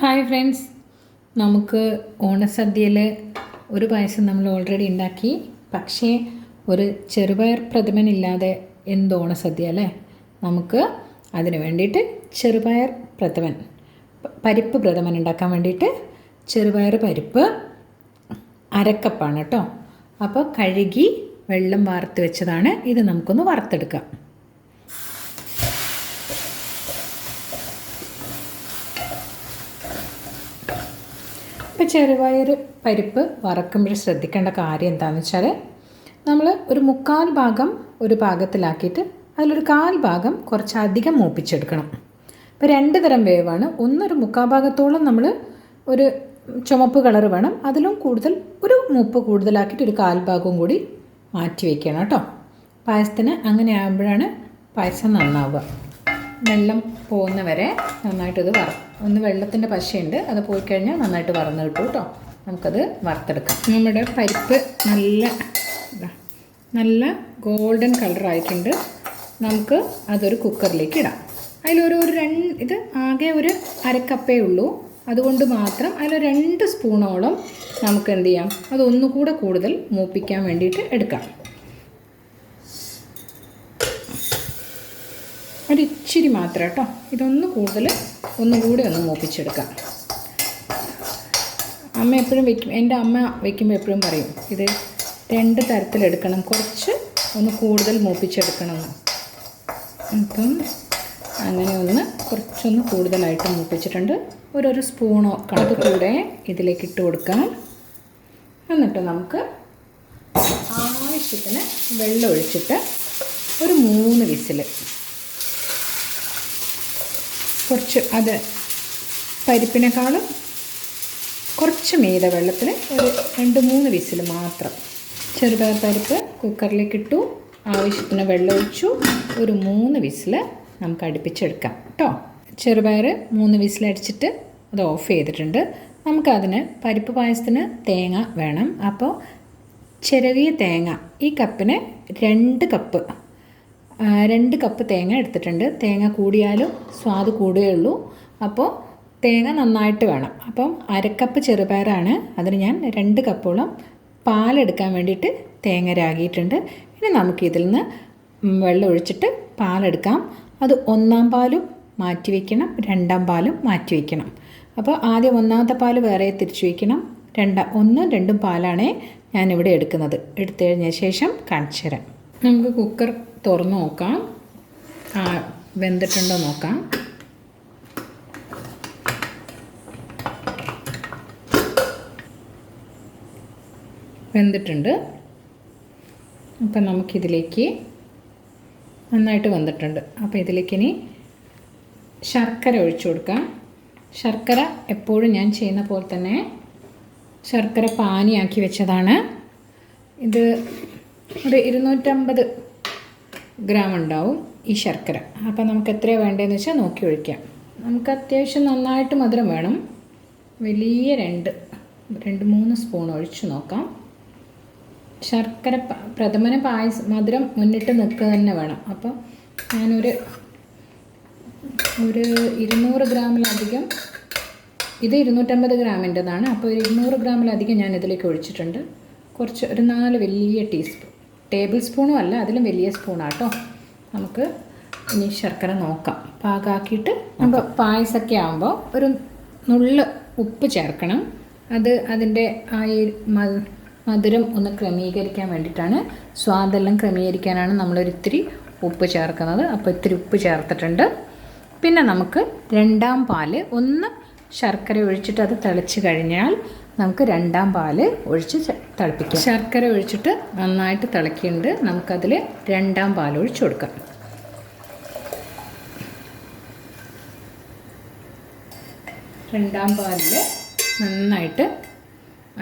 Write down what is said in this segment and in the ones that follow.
Hi friends. നമുക്ക് ഓണസദ്യയിൽ ഒരു പായസം നമ്മൾ ഓൾറെഡി ഉണ്ടാക്കി. പക്ഷേ ഒരു ചെറുപയർ പ്രഥമനില്ലാതെ എന്ത് ഓണസദ്യ അല്ലേ? നമുക്ക് അതിന് വേണ്ടിയിട്ട് ചെറുപയർ പ്രഥമൻ പരിപ്പ് പ്രഥമൻ ഉണ്ടാക്കാൻ വേണ്ടിയിട്ട് ചെറുപയർ പരിപ്പ് അരക്കപ്പാണ് കേട്ടോ. അപ്പോൾ കഴുകി വെള്ളം വാർത്ത് വെച്ചതാണ്. ഇത് നമുക്കൊന്ന് വറുത്തെടുക്കാം. ഇപ്പോൾ ചെറുപയർ പരിപ്പ് വറക്കുമ്പോൾ ശ്രദ്ധിക്കേണ്ട കാര്യം എന്താണെന്ന് വെച്ചാൽ നമ്മൾ ഒരു മുക്കാൽ ഭാഗം ഒരു ഭാഗത്തിലാക്കിയിട്ട് അതിലൊരു കാൽ ഭാഗം കുറച്ചധികം മൂപ്പിച്ചെടുക്കണം. ഇപ്പോൾ രണ്ട് തരം വേവാണ്. ഒന്നൊരു മുക്കാൽ ഭാഗത്തോളം നമ്മൾ ഒരു ചുമപ്പ് കളർ വേണം. അതിലും കൂടുതൽ ഒരു മൂപ്പ് കൂടുതലാക്കിയിട്ട് ഒരു കാൽ ഭാഗവും കൂടി മാറ്റി വയ്ക്കണം കേട്ടോ. പായസത്തിന് അങ്ങനെ ആകുമ്പോഴാണ് പായസം നന്നാവുക. വെള്ളം പോകുന്നവരെ നന്നായിട്ടത് നന്നായിട്ട് ഇത് വറ ഒന്ന് വെള്ളത്തിന്റെ പശയുണ്ട്. അത് പോയി കഴിഞ്ഞാൽ നന്നായിട്ട് വറന്ന് കിട്ടും കേട്ടോ. നമുക്കത് വറുത്തെടുക്കാം. നമ്മുടെ പരിപ്പ് നല്ല നല്ല ഗോൾഡൻ കളർ ആയിട്ടുണ്ട്. നമുക്ക് അതൊരു കുക്കറിലേക്ക് ഇടാം. അതിലൊരു ഒരു രണ്ട് ഇത് ആകെ ഒരു അരക്കപ്പേ ഉള്ളൂ. അതുകൊണ്ട് മാത്രം അതിൽ രണ്ട് സ്പൂണോളം നമുക്ക് എന്ത് ചെയ്യാം? അതൊന്നുകൂടെ കൂടുതൽ മൂപ്പിക്കാൻ വേണ്ടിയിട്ട് എടുക്കാം. ഒരിച്ചിരി മാത്രം കേട്ടോ. ഇതൊന്ന് കൂടുതൽ ഒന്നുകൂടി ഒന്ന് മൂപ്പിച്ചെടുക്കാം. അമ്മ എപ്പോഴും വെക്കും എന്റെ അമ്മ വെക്കുമ്പോൾ എപ്പോഴും പറയും ഇത് രണ്ട് തരത്തിലെടുക്കണം കുറച്ച് ഒന്ന് കൂടുതൽ മൂപ്പിച്ചെടുക്കണം. അപ്പം അങ്ങനെ ഒന്ന് കുറച്ചൊന്ന് കൂടുതലായിട്ട് മൂപ്പിച്ചിട്ടുണ്ട്. ഓരോരോ സ്പൂണോ കണക്ക് കൂടെ ഇതിലേക്ക് ഇട്ട് കൊടുക്കാം. എന്നിട്ട് നമുക്ക് ആവശ്യത്തിന് വെള്ളം ഒഴിച്ചിട്ട് ഒരു മൂന്ന് വിസിൽ കുറച്ച് അത് പരിപ്പിനേക്കാളും കുറച്ച് മീത വെള്ളത്തിൽ ഒരു രണ്ട് മൂന്ന് വിസിൽ മാത്രം ചെറുപയർ പരിപ്പ് കുക്കറിലേക്ക് ഇട്ടു ആവശ്യത്തിന് വെള്ളം ഒഴിച്ചു. ഒരു മൂന്ന് വിസിൽ നമുക്ക് അടുപ്പിച്ചെടുക്കാം കേട്ടോ ചെറുപയർ മൂന്ന് വിസിലടിച്ചിട്ട് അത് ഓഫ് ചെയ്തിട്ടുണ്ട്. നമുക്കതിന് പരിപ്പ് പായസത്തിന് തേങ്ങ വേണം. അപ്പോൾ ചിരവിയ തേങ്ങ ഈ കപ്പിന് രണ്ട് കപ്പ് രണ്ട് കപ്പ് തേങ്ങ എടുത്തിട്ടുണ്ട്. തേങ്ങ കൂടിയാലും സ്വാദ് കൂടുകയുള്ളൂ അപ്പോൾ തേങ്ങ നന്നായിട്ട് വേണം. അപ്പം അരക്കപ്പ് ചെറുപയറാണ്. അതിന് ഞാൻ രണ്ട് കപ്പോളം പാലെടുക്കാൻ വേണ്ടിയിട്ട് തേങ്ങ രാകിയിട്ടുണ്ട് ഇനി നമുക്കിതിൽ നിന്ന് വെള്ളം ഒഴിച്ചിട്ട് പാലെടുക്കാം. അത് ഒന്നാം പാലും മാറ്റി വയ്ക്കണം രണ്ടാം പാലും മാറ്റി വയ്ക്കണം അപ്പോൾ ആദ്യം ഒന്നാമത്തെ പാൽ വേറെ തിരിച്ചു വയ്ക്കണം രണ്ടാം ഒന്നും രണ്ടും പാലാണേ ഞാനിവിടെ എടുക്കുന്നത്. എടുത്തു കഴിഞ്ഞ ശേഷം കാണിച്ചു തരാം നമുക്ക് കുക്കർ തുറന്ന് നോക്കാം. ആ വെന്തിട്ടുണ്ടോ നോക്കാം. വെന്തിട്ടുണ്ട്. അപ്പം നമുക്കിതിലേക്ക് നന്നായിട്ട് വന്നിട്ടുണ്ട് അപ്പോൾ ഇതിലേക്ക് ഇനി ശർക്കര ഒഴിച്ചു കൊടുക്കാം. ശർക്കര എപ്പോഴും ഞാൻ ചെയ്യുന്ന പോലെ തന്നെ ശർക്കര പാനിയാക്കി വെച്ചതാണ്. ഇത് ഒരു ഇരുന്നൂറ്റമ്പത് ഗ്രാം ഉണ്ടാവും ഈ ശർക്കര. അപ്പം നമുക്ക് എത്രയാണ് വേണ്ടതെന്ന് വെച്ചാൽ നോക്കി ഒഴിക്കാം. നമുക്ക് അത്യാവശ്യം നന്നായിട്ട് മധുരം വേണം. വലിയ രണ്ട് രണ്ട് മൂന്ന് സ്പൂൺ ഒഴിച്ചു നോക്കാം. ശർക്കര പ്രഥമന പായസം മധുരം മുന്നിട്ട് നിൽക്കുക തന്നെ വേണം. അപ്പോൾ ഞാനൊരു ഒരു ഇരുന്നൂറ് ഗ്രാമിലധികം ഇത് ഇരുന്നൂറ്റമ്പത് ഗ്രാമിന്റെതാണ്. അപ്പോൾ ഒരു ഇരുന്നൂറ് ഗ്രാമിലധികം ഞാൻ ഇതിലേക്ക് ഒഴിച്ചിട്ടുണ്ട്. കുറച്ച് ഒരു നാല് വലിയ ടീസ്പൂൺ ടേബിൾ സ്പൂണും അല്ല അതിലും വലിയ സ്പൂണാട്ടോ. നമുക്ക് ഇനി ശർക്കര നോക്കാം. പാകാക്കിയിട്ട് നമ്മൾ പായസമൊക്കെ ആകുമ്പോൾ ഒരു നുള്ള് ഉപ്പ് ചേർക്കണം. അത് അതിന്റെ ആ മധുരം ഒന്ന് ക്രമീകരിക്കാൻ വേണ്ടിയിട്ടാണ് സ്വാദെല്ലാം ക്രമീകരിക്കാനാണ് നമ്മളൊരിത്തിരി ഉപ്പ് ചേർക്കുന്നത്. അപ്പോൾ ഇത്തിരി ഉപ്പ് ചേർത്തിട്ടുണ്ട്. പിന്നെ നമുക്ക് രണ്ടാം പാൽ ഒന്ന് ശർക്കര ഒഴിച്ചിട്ട് അത് തിളച്ച് കഴിഞ്ഞാൽ നമുക്ക് രണ്ടാം പാൽ ഒഴിച്ച് തിളപ്പിക്കാം. ശർക്കര ഒഴിച്ചിട്ട് നന്നായിട്ട് തിളക്കിയിട്ടുണ്ട്. നമുക്കതിൽ രണ്ടാം പാൽ ഒഴിച്ചു കൊടുക്കാം. രണ്ടാം പാലിൽ നന്നായിട്ട്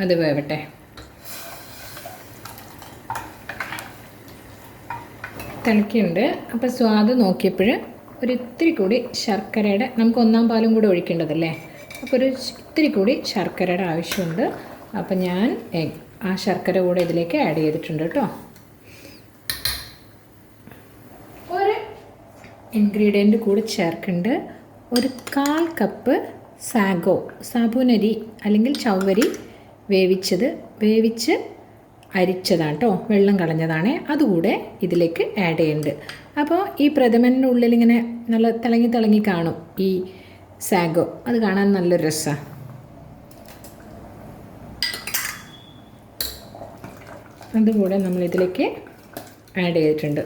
അത് വേവട്ടെ. തിളക്കിയുണ്ട് അപ്പോൾ സ്വാദ് നോക്കിയപ്പോൾ ഒരു ഇത്തിരി കൂടി ശർക്കരയുടെ നമുക്ക് ഒന്നാം പാലും കൂടി ഒഴിക്കേണ്ടതല്ലേ? അപ്പോൾ ഒരു ഇത്തിരി കൂടി ശർക്കരയുടെ ആവശ്യമുണ്ട്. അപ്പം ഞാൻ എഗ് ആ ശർക്കര കൂടെ ഇതിലേക്ക് ആഡ് ചെയ്തിട്ടുണ്ട് കേട്ടോ. ഒരു ഇൻഗ്രീഡിയന്റ് കൂടി ചേർക്കുന്നുണ്ട്. ഒരു കാൽ കപ്പ് സാഗോ സാബൂനരി അല്ലെങ്കിൽ ചവ്വരി വേവിച്ചത് വേവിച്ച് അരിച്ചതാണ് കേട്ടോ. വെള്ളം കളഞ്ഞതാണ്. അതുകൂടെ ഇതിലേക്ക് ആഡ് ചെയ്യുന്നുണ്ട്. അപ്പോൾ ഈ പ്രഥമന്റെ ഉള്ളിൽ ഇങ്ങനെ നല്ല തിളങ്ങി തിളങ്ങി കാണും ഈ സാഗോ. അത് കാണാൻ നല്ലൊരു രസമാണ് അതുകൂടെ നമ്മൾ ഇതിലേക്ക് ആഡ് ചെയ്തിട്ടുണ്ട്.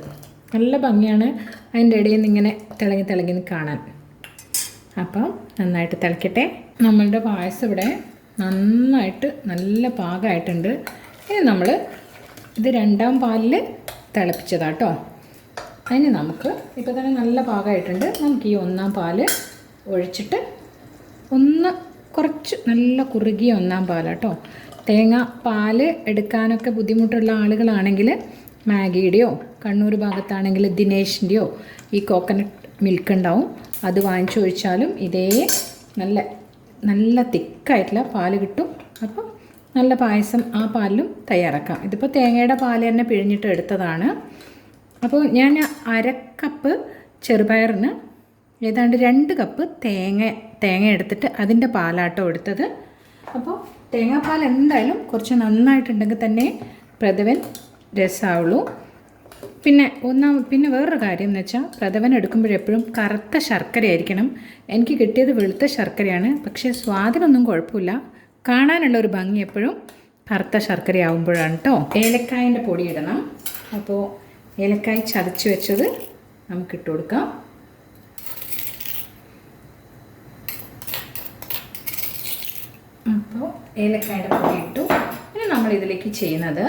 നല്ല ഭംഗിയാണ് അതിന്റെ ഇടയിൽ നിന്ന് ഇങ്ങനെ തിളങ്ങി തിളങ്ങി കാണാൻ. അപ്പം നന്നായിട്ട് തിളക്കട്ടെ. നമ്മളുടെ പായസം ഇവിടെ നന്നായിട്ട് നല്ല പാകമായിട്ടുണ്ട്. ഇനി നമ്മൾ ഇത് രണ്ടാം പാലിൽ തിളപ്പിച്ചതാട്ടോ. അതിന് നമുക്ക് ഇപ്പോൾ തന്നെ നല്ല പാകമായിട്ടുണ്ട്. നമുക്ക് ഈ ഒന്നാം പാൽ ഒഴിച്ചിട്ട് ഒന്ന് കുറച്ച് നല്ല കുറുകിയ ഒന്നാം പാലാട്ടോ. തേങ്ങ പാൽ എടുക്കാനൊക്കെ ബുദ്ധിമുട്ടുള്ള ആളുകളാണെങ്കിൽ മാഗിയുടെയോ കണ്ണൂർ ഭാഗത്താണെങ്കിൽ ദിനേശിന്റെയോ ഈ കോക്കനട്ട് മിൽക്ക് ഉണ്ടാവും. അത് വാങ്ങിച്ചൊഴിച്ചാലും ഇതേ നല്ല നല്ല തിക്കായിട്ടുള്ള പാൽ കിട്ടും. അപ്പോൾ നല്ല പായസം ആ പാലിലും തയ്യാറാക്കാം. ഇതിപ്പോൾ തേങ്ങയുടെ പാൽ തന്നെ പിഴിഞ്ഞിട്ട് എടുത്തതാണ്. അപ്പോൾ ഞാൻ അരക്കപ്പ് ചെറുപയറിന് ഏതാണ്ട് രണ്ട് കപ്പ് തേങ്ങ തേങ്ങ എടുത്തിട്ട് അതിന്റെ പാലാട്ടോ എടുത്തത്. അപ്പോൾ തേങ്ങാപ്പാൽ എന്തായാലും കുറച്ച് നന്നായിട്ടുണ്ടെങ്കിൽ തന്നെ പ്രഥവൻ രസമാവുള്ളൂ പിന്നെ ഒന്നാം പിന്നെ വേറൊരു കാര്യം എന്ന് വെച്ചാൽ പ്രഥവൻ എടുക്കുമ്പോഴെപ്പോഴും കറുത്ത ശർക്കരയായിരിക്കണം. എനിക്ക് കിട്ടിയത് വെളുത്ത ശർക്കരയാണ്. പക്ഷേ സ്വാദിനൊന്നും കുഴപ്പമില്ല. കാണാനുള്ള ഒരു ഭംഗി എപ്പോഴും കറുത്ത ശർക്കരയാവുമ്പോഴാണ് കേട്ടോ ഏലക്കായന്റെ പൊടി ഇടണം. അപ്പോൾ ഏലക്കായ ചതച്ച് വെച്ചത് നമുക്ക് ഇട്ട് കൊടുക്കാം. അപ്പോൾ ഏലക്കായുടെ പൊടി ഇട്ടു. ഇനി നമ്മൾ ഇതിലേക്ക് ചെയ്യുന്നത്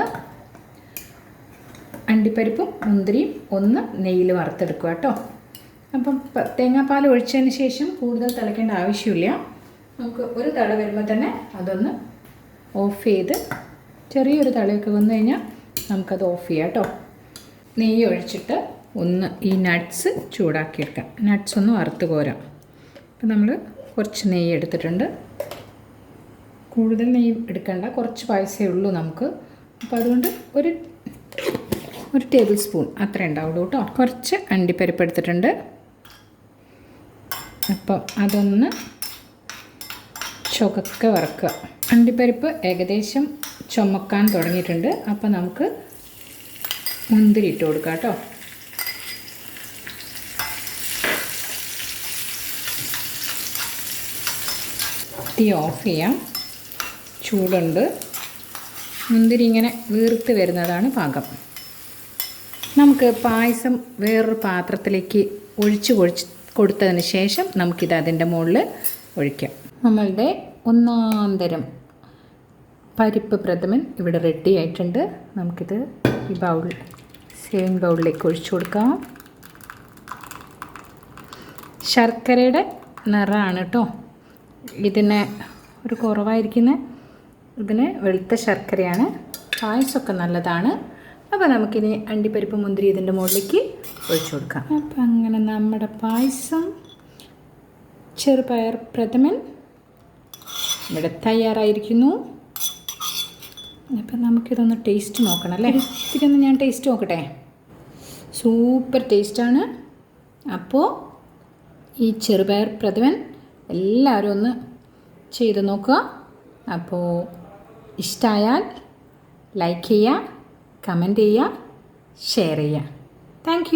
അണ്ടിപ്പരിപ്പും മുന്തിരിയും ഒന്ന് നെയ്യിൽ വറുത്തെടുക്കുക കേട്ടോ. അപ്പം തേങ്ങാപ്പാൽ ഒഴിച്ചതിന് ശേഷം കൂടുതൽ തിളയ്ക്കേണ്ട ആവശ്യമില്ല. നമുക്ക് ഒരു തള വരുമ്പോൾ തന്നെ അതൊന്ന് ഓഫ് ചെയ്ത് ചെറിയൊരു തളയൊക്കെ വന്നു കഴിഞ്ഞാൽ നമുക്കത് ഓഫ് ചെയ്യാം കേട്ടോ. നെയ്യ് ഒഴിച്ചിട്ട് ഒന്ന് ഈ നട്ട്സ് ചൂടാക്കിയെടുക്കാം. നട്ട്സ് ഒന്ന് വറുത്ത് കോരാം. അപ്പം നമ്മൾ കുറച്ച് നെയ്യ് എടുത്തിട്ടുണ്ട്. കൂടുതൽ നെയ്യ് എടുക്കേണ്ട. കുറച്ച് പായസമേ ഉള്ളൂ നമുക്ക്. അപ്പോൾ അതുകൊണ്ട് ഒരു ഒരു ടേബിൾ സ്പൂൺ അത്ര ഉണ്ടാവുള്ളൂ കേട്ടോ കുറച്ച് അണ്ടിപ്പരിപ്പ് എടുത്തിട്ടുണ്ട്. അപ്പോൾ അതൊന്ന് ചുവക്ക വറക്കുക. അണ്ടിപ്പരിപ്പ് ഏകദേശം ചുമക്കാൻ തുടങ്ങിയിട്ടുണ്ട്. അപ്പോൾ നമുക്ക് മുന്തിരി ഇട്ട് കൊടുക്കാം കേട്ടോ തീ ഓഫ് ചെയ്യാം. ചൂടുണ്ട്. മുന്തിരി ഇങ്ങനെ വീർത്ത് വരുന്നതാണ് പാകം. നമുക്ക് പായസം വേറൊരു പാത്രത്തിലേക്ക് ഒഴിച്ച് കൊഴിച്ച് കൊടുത്തതിന് ശേഷം നമുക്കിത് അതിന്റെ മുകളിൽ ഒഴിക്കാം. നമ്മളുടെ ഒന്നാം തരം പരിപ്പ് പ്രഥമൻ ഇവിടെ റെഡി ആയിട്ടുണ്ട്. നമുക്കിത് ഈ ബൗൾ സേവിങ് ബൗളിലേക്ക് ഒഴിച്ചു കൊടുക്കാം. ശർക്കരയുടെ നിറമാണ് കേട്ടോ. ഇതിന് ഒരു കുറവായിരിക്കുന്ന. ഇതിന് വെളുത്ത ശർക്കരയാണ്. പായസമൊക്കെ നല്ലതാണ്. അപ്പോൾ നമുക്കിനി അണ്ടിപ്പരിപ്പ് മുന്തിരി ഇതിന്റെ മുകളിലേക്ക് ഒഴിച്ചു കൊടുക്കാം. അപ്പം അങ്ങനെ നമ്മുടെ പായസം ചെറുപയർ പ്രഥമൻ ഇവിടെ തയ്യാറായിരിക്കുന്നു. അപ്പം നമുക്കിതൊന്ന് ടേസ്റ്റ് നോക്കണം അല്ലേ? ഇത്തിരി ഒന്ന് ഞാൻ ടേസ്റ്റ് നോക്കട്ടെ? സൂപ്പർ ടേസ്റ്റാണ് അപ്പോൾ ഈ ചെറുപയർ പ്രഥമൻ എല്ലാവരും ഒന്ന് ചെയ്ത് നോക്കുക. അപ്പോൾ ഇഷ്ടമായാൽ ലൈക്ക് ചെയ്യുക കമന്റ് ചെയ്യുക ഷെയർ ചെയ്യുക. താങ്ക്